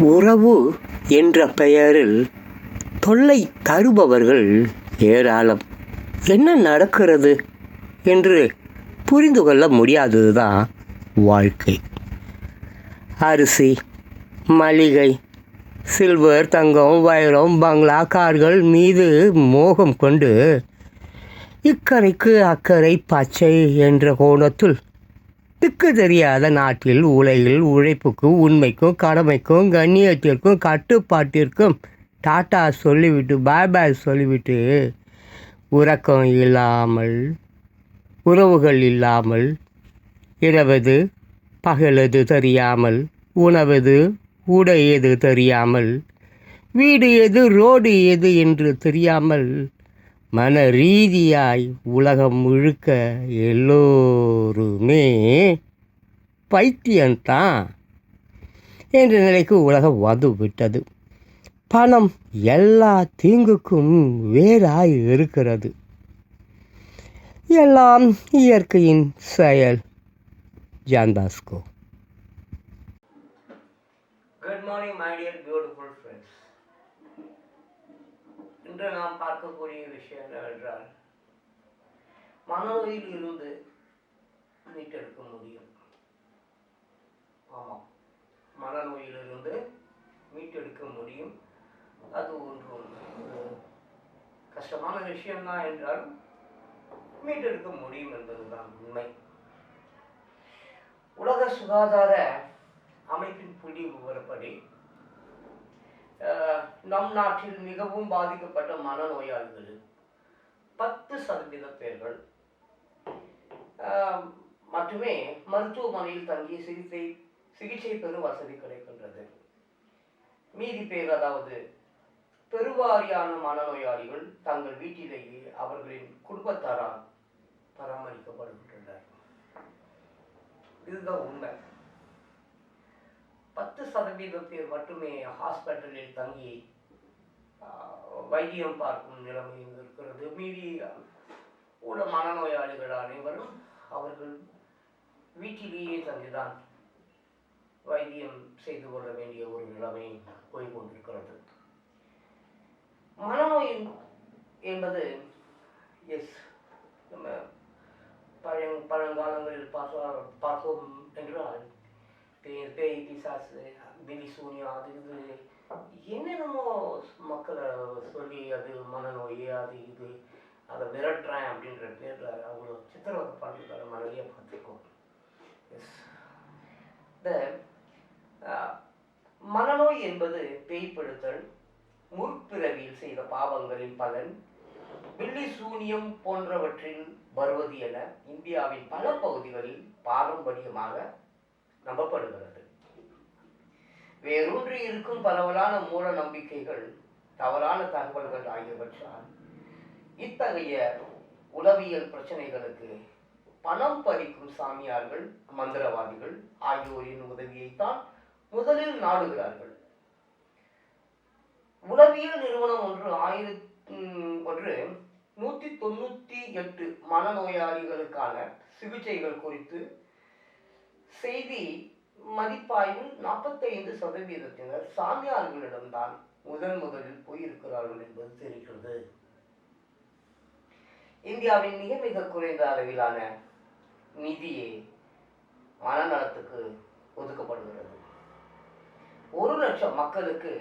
உறவு என்ற பெயரில் தொல்லை தருபவர்கள் ஏராளம். என்ன நடக்கிறது என்று புரிந்து கொள்ள முடியாதது தான் வாழ்க்கை. அரிசி மளிகை சில்வர் தங்கம் வைரம் பங்களா கார்கள் மீது மோகம் கொண்டு இக்கரைக்கு அக்கறை பச்சை என்ற கோணத்தில் திக்கு தெரியாத நாட்டில் உலகில் உழைப்புக்கும் உண்மைக்கும் கடமைக்கும் கண்ணியத்திற்கும் கட்டுப்பாட்டிற்கும் டாட்டா சொல்லிவிட்டு பாய் பாய் சொல்லிவிட்டு உறக்கம் இல்லாமல் உறவுகள் இல்லாமல் இரவது பகலது தெரியாமல் உணவது உடை எது தெரியாமல் வீடு எது ரோடு எது என்று தெரியாமல் மன ரீதியாய் உலகம் முழுக்க எல்லோருமே பைத்தியம்தான் என்ற நிலைக்கு உலகம் வந்து விட்டது பணம் எல்லா தீங்குக்கும் வேறாய் இருக்கிறது. எல்லாம் இயற்கையின் செயல். John Bosco good morning my dear beautiful இன்று நாம் பார்க்கக்கூடிய விஷயம் என்னவென்றால் மனோவில் இருந்து மீட்டெடுக்க முடியும். ஆமாம். மனநோயிலிருந்து மீட்டெடுக்க முடியும். அது ஒன்று ஒரு கஷ்டமான விஷயம்தான் என்றாலும் மீட்டெடுக்க முடியும் என்பதுதான் உண்மை. உலக சுகாதார அமைப்பின் புள்ளி விவரப்படி நம் நாட்டில் மிகவும் பாதிக்கப்பட்ட மனநோயாளிகளில் பத்து சதவீத பேர்கள் மட்டுமே மருத்துவமனையில் தங்கி சிகிச்சை சிகிச்சை பெறும் வசதி கிடைக்கின்றது. மீதி பேர் அதாவது பெருவாரியான மனநோயாளிகள் தங்கள் வீட்டிலேயே அவர்களின் குடும்பத்தாரால் பராமரிக்கப்படுகின்றனர். இதுதான் உண்மை. சதவீதத்தில் பேர் மட்டுமே ஹாஸ்பிட்டலில் தங்கி வைத்தியம் பார்க்கும் நிலைமை இருக்கிறது. மீதி உள்ள மனநோயாளிகள் அனைவரும் அவர்கள் வீட்டிலேயே தங்கிதான் வைத்தியம் செய்து கொள்ள வேண்டிய ஒரு நிலைமை போய்கொண்டிருக்கிறது மனநோய் என்பது எஸ் நம்ம பழைய பழங்காலங்களில் பார்க்க பார்த்தோம் என்றால் பேய் பேய் பிசாசு பிலி சூனியா அது இது என்னென்னமோ மக்களை சொல்லி அது மனநோய் அது இது அதை விரட்டுறேன் அப்படின்ற பேரில் அவ்வளோ சித்திரவதை பண்ணுறதால நம்ம நிறைய பார்த்துருக்கோம் எஸ் இந்த மனநோய் என்பது பேய்ப்படுத்தல் முற்பிறவியில் செய்த பாவங்களின் பலன் பில்லி சூனியம் போன்றவற்றில் வருவது என இந்தியாவின் பல பகுதிகளில் பாரம்பரியமாக நம்பப்படுகிறது. வேரூன்றி இருக்கும் பரவலான மூட நம்பிக்கைகள் தவறான தகவல்கள் ஆகியவற்றால் இத்தகைய உளவியல் பிரச்சனைகளுக்கு பணம் பறிக்கும் சாமியார்கள் மந்திரவாதிகள் ஆகியோரின் உதவியைத்தான் முதலில் நாடுகிறார்கள். உளவியல் நிறுவனம் ஒன்று ஆயிரத்தி ஒன்று நூற்றி தொண்ணூற்றி எட்டு மனநோயாளிகளுக்கான சிகிச்சைகள் குறித்து செய்தி மதிப்பாய்வில் நாற்பத்தைந்து சதவீதத்தினர் சாமியார்களிடம்தான் முதன் முதலில் போயிருக்கிறார்கள் என்பது தெரிகிறது. இந்தியாவின் மிக மிக குறைந்த அளவிலான நிதியே மனநலத்துக்கு ஒதுக்கப்படுகிறது. ஒரு லட்சம் மக்களுக்கு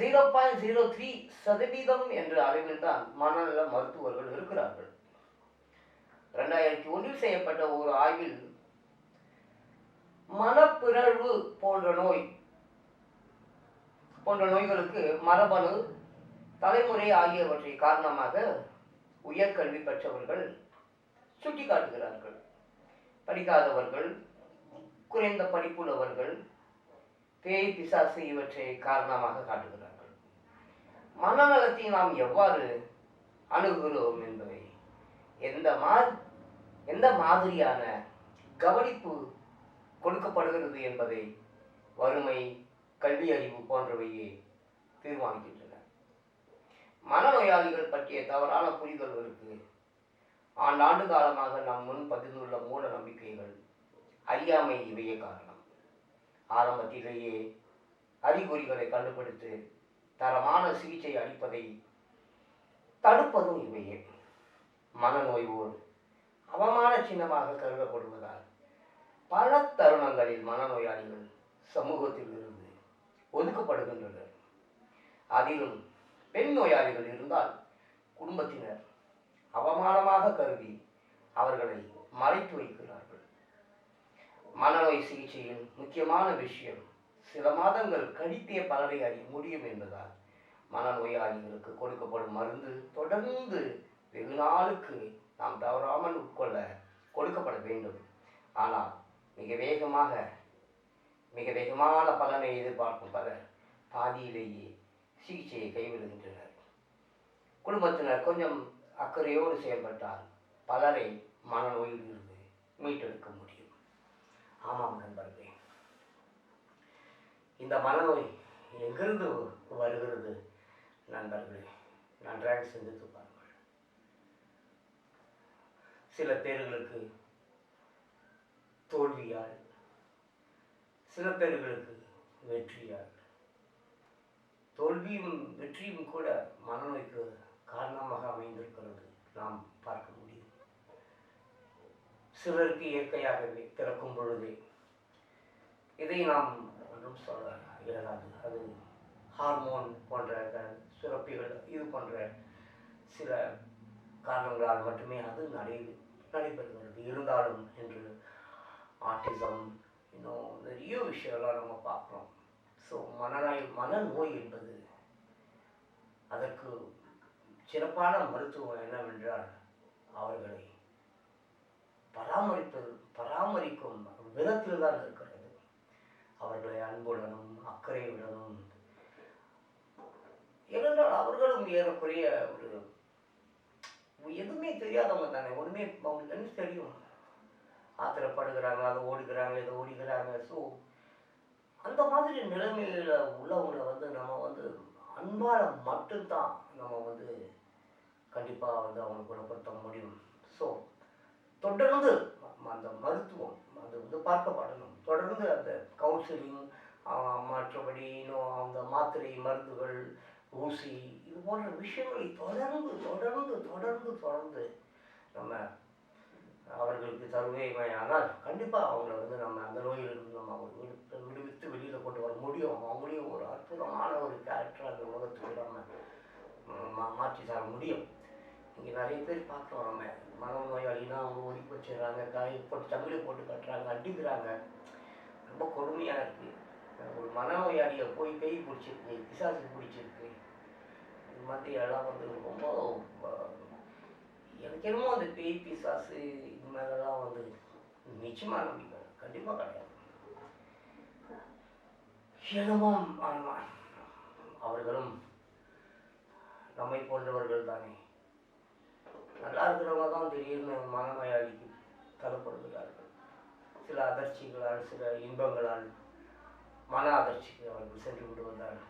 ஜீரோ பாயிண்ட் ஜீரோ த்ரீ சதவீதம் என்ற அளவில் தான் மனநல மருத்துவர்கள் ரெண்டாயிரத்தி செய்யப்பட்ட ஒரு ஆய்வில் மனப்பிறழ்வு போன்ற நோய் போன்ற நோய்களுக்கு மரபணு தலைமுறை ஆகியவற்றை காரணமாக உயர்கல்வி பெற்றவர்கள் சுட்டிக்காட்டுகிறார்கள். படிக்காதவர்கள் குறைந்த படிப்புள்ளவர்கள் பேய் பிசாசு இவற்றை காரணமாக காட்டுகிறார்கள். மனநலத்தை நாம் எவ்வாறு அணுகுகிறோம் என்பதை எந்த மாதிரி எந்த மாதிரியான கவனிப்பு கொடுக்கப்படுகிறது என்பதை வறுமை கல்வி அறிவு போன்றவையே தீர்மானிக்கின்றன. மனநோயாளிகள் பற்றிய தவறான புரிதல்களுக்கு ஆண்டாண்டு காலமாக நம் முன் பதிந்துள்ள மூட நம்பிக்கைகள் அறியாமை இவையே காரணம். ஆரம்பத்திலேயே அறிகுறிகளை கண்டுபிடித்து தரமான சிகிச்சை அளிப்பதை தடுப்பதும் இவையே. மனநோய் ஓர் அவமான சின்னமாக கருதப்படுவதால் பல தருணங்களில் மனநோயாளிகள் சமூகத்தில் இருந்து ஒதுக்கப்படுகின்றனர். அதிலும் பெண் நோயாளிகள் இருந்தால் குடும்பத்தினர் அவமானமாக கருதி அவர்களை மறைத்து வைக்கிறார்கள். மனநோய் சிகிச்சையின் முக்கியமான விஷயம் சில மாதங்கள் கழித்தே பலனை அறிய முடியும் என்பதால் மனநோயாளிகளுக்கு கொடுக்கப்படும் மருந்து தொடர்ந்து வெகு நாளுக்கு நாம் தவறாமல் உட்கொள்ள கொடுக்கப்பட வேண்டும். ஆனால் மிக வேகமாக மிக வேகமான பலனை எதிர்பார்க்கும் பலர் பாதியிலேயே சிகிச்சையை கைவிடுகின்றனர். குடும்பத்தினர் கொஞ்சம் அக்கறையோடு செயல்பட்டால் பலரை மனநோயிலிருந்து மீட்டெடுக்க முடியும். ஆமாம் நண்பர்களே. இந்த மனநோய் எங்கிருந்து வருகிறது நண்பர்களே? நன்றாக சிந்தித்து சில பேர்களுக்கு தோல்வியால் சில பேர்களுக்கு வெற்றியால். தோல்வியும் வெற்றியும் கூட மனநோய்க்கு காரணமாக அமைந்திருக்கிறது நாம் பார்க்க முடியும். சிலருக்கு இயற்கையாகவே பிறக்கும் பொழுதே இதை நாம் ஒன்றும் சொல்ல இயலாது. அது ஹார்மோன் போன்ற சுரப்பிகள் இது போன்ற சில காரணங்களால் மட்டுமே அது நடையுது நடைபெறுகிறது இருந்தாலும் என்று ஆட்டிசம் இன்னும் நிறைய விஷயம்லாம் நம்ம பார்க்குறோம். ஸோ மனநோய் மனநோய் என்பது அதற்கு சிறப்பான மருத்துவம் என்னவென்றால் அவர்களை பராமரிப்பது பராமரிக்கும் விதத்தில் தான் இருக்கிறது. அவர்களை அன்புடனும் அக்கறையுடனும் ஏனென்றால் அவர்களும் ஏறக்குறைய ஒரு எதுவுமே தெரியாதவங்க தானே. ஒன்றுமே அவங்களுக்கு என்ன தெரியும். ஆத்திரப்படுகிறாங்க அதை ஓடுகிறாங்க இதை ஓடுகிறாங்க ஸோ அந்த மாதிரி நிலைமையில் உள்ளவங்களை வந்து நம்ம வந்து அன்பால் மட்டும்தான் நம்ம வந்து கண்டிப்பாக வந்து அவங்க குணப்படுத்த முடியும். ஸோ தொடர்ந்து அந்த மருத்துவம் அது வந்து பார்க்கப்படணும். தொடர்ந்து அந்த கவுன்சிலிங் மற்றபடி இன்னும் அந்த மாத்திரை மருந்துகள் ஊசி. இது போன்ற விஷயங்களை தொடர்ந்து தொடர்ந்து தொடர்ந்து தொடர்ந்து நம்ம அவர்களுக்கு தருவேமையானால் கண்டிப்பாக அவங்கள வந்து நம்ம அந்த நோயிலிருந்து நம்ம அவங்க விடு விடுவித்து வெளியில் கொண்டு வர முடியும். அவங்களையும் ஒரு அற்புதமான ஒரு கேரக்டர் அந்த உலகத்துக்கு நம்ம மா- மாற்றி தர முடியும். இங்கே நிறைய பேர் பார்க்குறோம் நம்ம. மனநோயாளினா அவங்க ஒதுக்கி வச்சிடுறாங்க காய் போட்டு தமிழை போட்டு கட்டுறாங்க அடிக்கிறாங்க. ரொம்ப கொடுமையாக இருக்குது ஒரு மனநோயாளியை போய் பேய் பிடிச்சிருக்கு பிசாசு பிடிச்சிருக்கு. இது மாதிரி எல்லாம் வந்து ரொம்ப எனக்கு என்னமோ அந்த பேய் பிசாசு இது மாதிரிலாம் வந்து நிச்சயமாக நம்பிக்கை கண்டிப்பாக கிடையாது. என்னமோ அவர்களும் நம்மை போன்றவர்கள் தானே. நல்லா இருக்கிறவங்க தான் திடீர்னு மனநோயாளிக்கு தள்ளப்படுகிறார்கள். சில அதிர்ச்சிகளால் சில இன்பங்களால் மன அதிர்ச்சிக்கு அவர்கள் சென்று விடுவதால்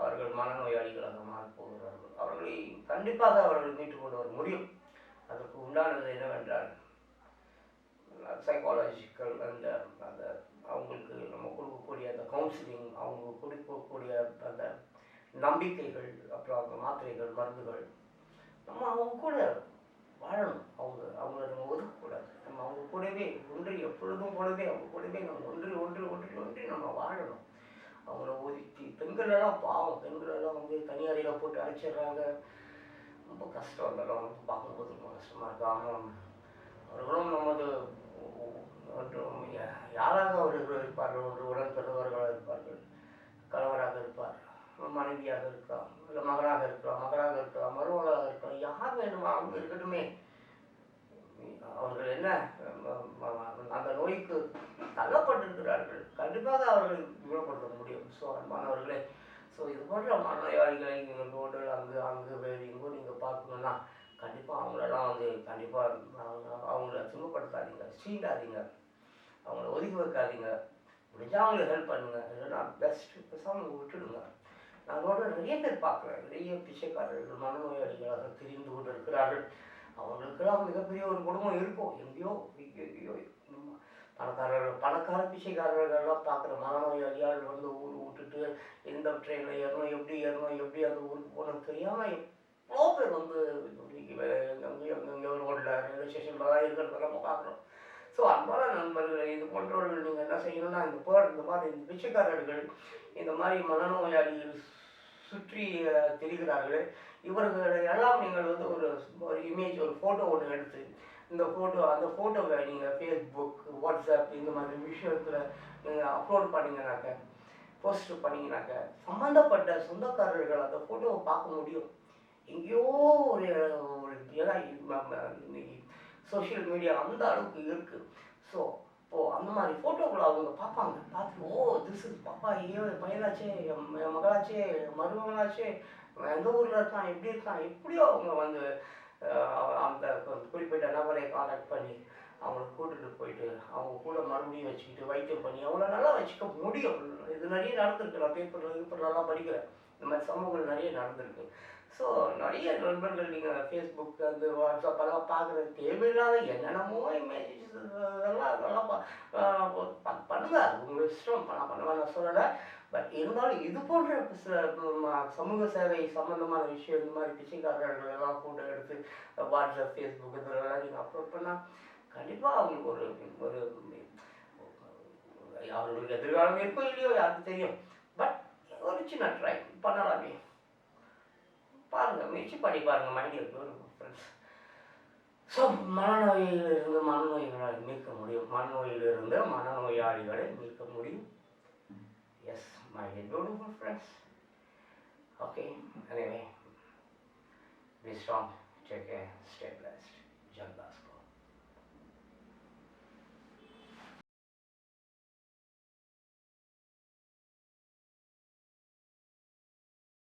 அவர்கள் மனநோயாளிகளாக மாறி போகிறார்கள். அவர்களை கண்டிப்பாக அவர்கள் மீட்டு கொண்டு வர முடியும். அதற்கு உண்டானது என்னவென்றால் சைக்காலஜிக்கல் அந்த அந்த அவங்களுக்கு நம்ம கொடுக்கக்கூடிய அந்த கவுன்சிலிங் அவங்க கொடுக்கக்கூடிய அந்த நம்பிக்கைகள் அப்புறம் அந்த மாத்திரைகள் மருந்துகள் நம்ம அவங்க கூட வாழணும் அவங்க அவங்கள நம்ம ஒதுக்கக்கூடாது. நம்ம அவங்க கூடவே ஒன்றி எப்பொழுதும் போலவே அவங்க கூடவே நம்ம ஒன்றி ஒன்றி ஒன்றி ஒன்றி நம்ம வாழணும். அவங்கள ஒதுக்கி பெண்கள் எல்லாம் பாவம். பெண்கள் எல்லாம் வந்து தனியாரையில் போட்டு அழைச்சிடுறாங்க. ரொம்ப கஷ்டம் அதெல்லாம் வந்து பார்க்கும்போது ரொம்ப கஷ்டமாக இருக்கு. ஆனால் அவர்களும் நமது ஒன்றும் யாராக அவர்கள் இருப்பார்கள்? ஒன்று உடன் பிறந்தவர்களாக இருப்பார்கள். கணவராக இருப்பார் மனைவியாக இருக்கலாம் இல்லை மகனாக இருக்கலாம் மகனாக இருக்கலாம் மருமகளாக இருக்கலாம் யார் வேணுமா அவங்க இருக்கட்டுமே. அவர்கள் என்ன அந்த நோய்க்கு தள்ளப்பட்டிருக்கிறார்கள். கண்டிப்பாக அவர்கள் குணப்படுத்த முடியும். ஸோ அன்பானவர்களே ஸோ இது போன்ற மனநோயாளிகளை நீங்கள் ரோடு அங்கு அங்கு வேறு எங்கோ நீங்கள் பார்க்கணுன்னா கண்டிப்பாக அவங்களெல்லாம் வந்து கண்டிப்பாக அவங்கள துன்பப்படுத்தாதீங்க சீண்டாதீங்க. அவங்கள ஒதுக்கி வைக்காதீங்க. முடிஞ்சால் அவங்களுக்கு ஹெல்ப் பண்ணுங்க. இல்லைன்னா பெஸ்ட் பேசாமல் விட்டுடுங்க. நான் நிறைய பேர் பார்க்குறேன் நிறைய பிச்சைக்காரர்கள் மனநோயாளிகளாக திரிந்து கொண்டு இருக்கிறார்கள் அவங்களுக்கெல்லாம் மிகப்பெரிய ஒரு குடும்பம் இருக்கும். எங்கேயோ எங்கேயோ பணக்காரர்கள் பணக்கார பிச்சைக்காரர்கள்லாம் பார்க்குற மனநோயாளியால் வந்து ஊர் விட்டுட்டு எந்த ட்ரெயினில் ஏறணும் எப்படி ஏறணும் எப்படி அந்த ஊருக்கு போகணும் தெரியாமல் எவ்வளோ பேர் வந்து எங்கெங்கே ரோட்டில் ரயில்வே ஸ்டேஷன்லாம் இருக்கிறத நம்ம பார்க்குறோம். ஸோ அன்பான நண்பர்கள் இது போன்றவர்கள் நீங்கள் என்ன செய்யணும்னா இந்த பேர் இந்த மாதிரி இந்த பிச்சைக்காரர்கள் இந்த மாதிரி மனநோயாளிகள் சுற்றி அஹ், திரிகிறார்கள். இவர்களை எல்லாம் நீங்கள் வந்து ஒரு ஒரு இமேஜ் ஒரு ஃபோட்டோ ஒன்று எடுத்து இந்த ஃபோட்டோ அந்த ஃபோட்டோவை நீங்கள் ஃபேஸ்புக் வாட்ஸ்அப் இந்த மாதிரி விஷயத்தில் நீங்கள் அப்லோட் பண்ணீங்கன்னாக்க போஸ்ட் பண்ணிங்கனாக்க சம்மந்தப்பட்ட சொந்தக்காரர்கள் அந்த ஃபோட்டோவை பார்க்க முடியும். எங்கேயோ ஒரு ஒரு ஏன்னா இன்னைக்கு சோஷியல் மீடியா அந்த அளவுக்கு இருக்குது ஸோ ஓ அந்த மாதிரி ஃபோட்டோக்களை அவங்க பார்ப்பாங்க. பார்த்து ஓ திஸ் இஸ் பாப்பா ஐயோ என் பையனாச்சே என் என் மகளாச்சே என் மருமகனாச்சே எந்த ஊரில் இருக்கான் எப்படி இருக்கான்? எப்படியோ அவங்க வந்து அவ- அந்த குறிப்பிட்ட நபரை காண்டாக்ட் பண்ணி அவங்கள கூட்டிட்டு போயிட்டு அவங்க கூட மறுபடியும் வச்சுக்கிட்டு வைத்தியம் பண்ணி அவங்கள நல்லா வச்சுக்க முடியும். இது நிறைய நடந்திருக்கு. நான் பேப்பர் பேப்பர்லாம் படிக்கிறேன் இந்த மாதிரி சம்பவங்கள் நிறைய நடந்திருக்கு. ஸோ நிறைய நண்பர்கள் நீங்கள் ஃபேஸ்புக் அந்த வாட்ஸ்அப் எல்லாம் பார்க்குறது தேவையில்லாத என்னென்னமோ இமேஜஸ் அதெல்லாம் அதெல்லாம் பண்ணுங்க. அது உங்கள் இஷ்டம். நான் பண்ணுவேன் நான் சொல்லலை. பட் இருந்தாலும் இது போன்ற சில சமூக சேவை சம்மந்தமான விஷயம் இந்த மாதிரி பிச்சைக்காரர்கள் எல்லாம் ஃபோட்டோ எடுத்து வாட்ஸ்அப் ஃபேஸ்புக் இதெல்லாம் நீங்கள் அப்லோட் பண்ணால் கண்டிப்பாக அவங்களுக்கு ஒரு ஒரு அவர்களுக்கு எதிர்காலம் இருக்கோ இல்லையோ யாருக்கு தெரியும். பட் ஒரு சின்ன ட்ரை பண்ணலாமே. பாருங்க முயற்சி பண்ணி பாருங்க மைடியர் ஃப்ரெண்ட்ஸ் ஸோ மனநோயிலிருந்து மனநோய்களை மீட்க முடியும். மனநோயிலிருந்து மனநோயாளிகளை மீட்க முடியும். Yes my beautiful friends okay எனவே be strong. Take care. Stay blessed. Jhalda